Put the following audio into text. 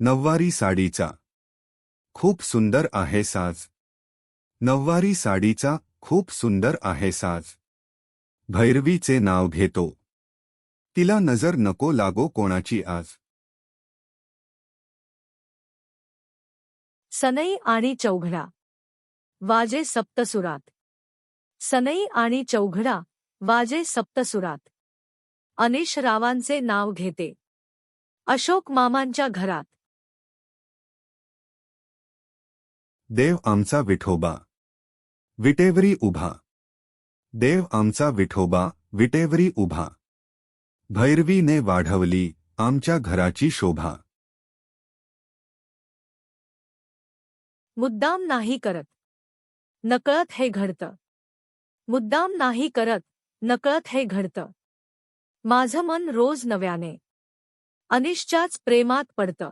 नववारी साडीचा. खूप सुंदर आहे साज. नववारी साडीचा खूप सुंदर आहे साज. भैरवीचे नाव घेतो. तिला नजर नको लागो कोणाची आज. सनई आणि चौघडा. वाजे सप्तसुरात. सनई आणि चौघडा वाजे सप्तसुरात. अनिश रावांचे नाव घेते. अशोक मामांच्या घरात. देव आमचा विठोबा. विटेवरी उभा. देव आमचा विठोबा विटेवरी उभा. भैरवीने वाढवली आमच्या घराची शोभा. मुद्दाम नाही करत. नकळत हे घडतं. मुद्दाम नाही करत नकळत हे घडतं. माझं मन रोज नव्याने. अनिशच्याच प्रेमात पडतं.